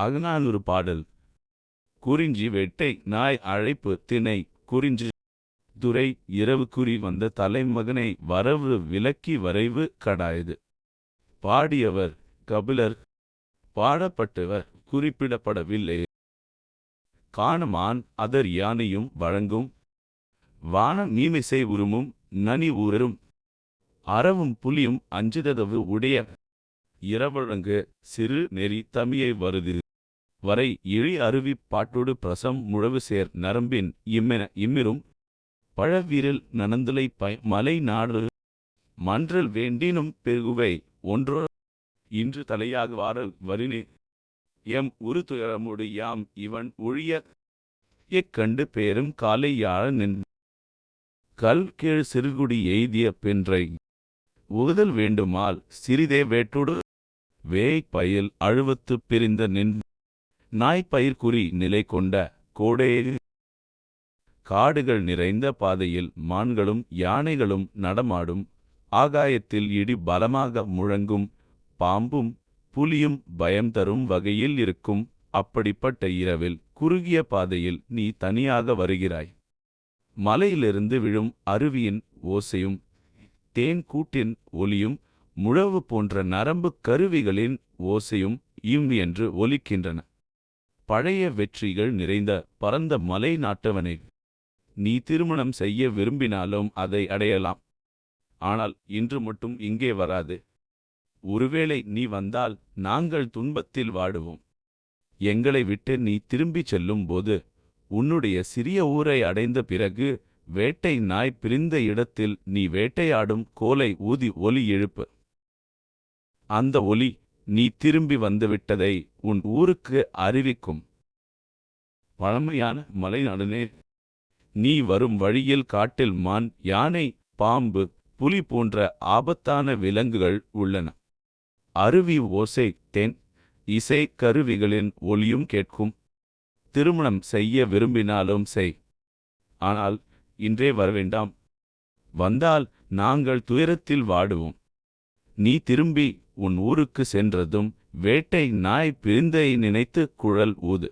அகநானூறு பாடல். குறிஞ்சி வேட்டை நாய் அழைப்பு திணை குறிஞ்சி துரை இரவு குறி வந்த தலைமகனை வரவு விலக்கி வரைவு கடாயது. பாடியவர் கபிலர் பாடப்பட்டவர் குறிப்பிடப்படவில்லை. காணமான் அதர் யானையும் வழங்கும். வான மீமிசை உருமும் நனி ஊரரும் அறவும் புலியும் அஞ்சுததவு உடைய இரவழங்கு சிறு நெறி தமியை வருது. வரை இழி அருவி பாட்டொடு பிரசம் முழவு சேர் நரம்பின் இம்மென இம்மிரும். பழவீரல் நனந்துலை பை மலை நாடு மன்றல் வேண்டினும் பெருகுவை ஒன்றோ இன்று தலையாக வாரல் வரினே. எம் உரு துயரமுடு யாம் இவன் ஒழிய எக்கண்டு பேரும் காலை யாழ நின் கல் கீழ் சிறுகுடி எய்திய பென்றை. உகுதல் வேண்டுமால் சிறிதே வேட்டுடு வேய் பயில் அழுவத்துப் பிரிந்த நின் நாய்ப்பயிர் பயிர்குறி நிலை கொண்ட கோடே காடுகள் நிறைந்த பாதையில் மான்களும் யானைகளும் நடமாடும். ஆகாயத்தில் இடி பலமாக முழங்கும். பாம்பும் புலியும் பயம் தரும் வகையில் இருக்கும். அப்படிப்பட்ட இரவில் குறுகிய பாதையில் நீ தனியாக வருகிறாய். மலையிலிருந்து விழும் அருவியின் ஓசையும் தேன் கூட்டின் ஒலியும் முழவு போன்ற நரம்பு கருவிகளின் ஓசையும் இம் என்று ஒலிக்கின்றன. பழைய வெற்றிகள் நிறைந்த பரந்த மலை நாட்டவனே. நீ திருமணம் செய்ய விரும்பினாலும் அதை அடையலாம். ஆனால் இன்று மட்டும் இங்கே வராது. ஒருவேளை நீ வந்தால் நாங்கள் துன்பத்தில் வாடுவோம். எங்களை விட்டு நீ திரும்பிச் செல்லும்போது உன்னுடைய சிறிய ஊரை அடைந்த பிறகு வேட்டை நாய் பிரிந்த இடத்தில் நீ வேட்டையாடும் கோலை ஊதி ஒலி எழுப்பு. அந்த ஒலி நீ திரும்பி வந்துவிட்டதை உன் ஊருக்கு அறிவிக்கும். பழமையான மலைநாடனே நீ வரும் வழியில் காட்டில் மான் யானை பாம்பு புலி போன்ற ஆபத்தான விலங்குகள் உள்ளன. அருவி ஓசை தேன் இசை கருவிகளின் ஒலியும் கேட்கும். திருமணம் செய்ய விரும்பினாலும் செய். ஆனால் இன்றே வரவேண்டாம். வந்தால் நாங்கள் துயரத்தில் வாடுவோம். நீ திரும்பி உன் ஊருக்கு சென்றதும் வேட்டை நாய் பிரிந்தை நினைத்து குழல் ஊது.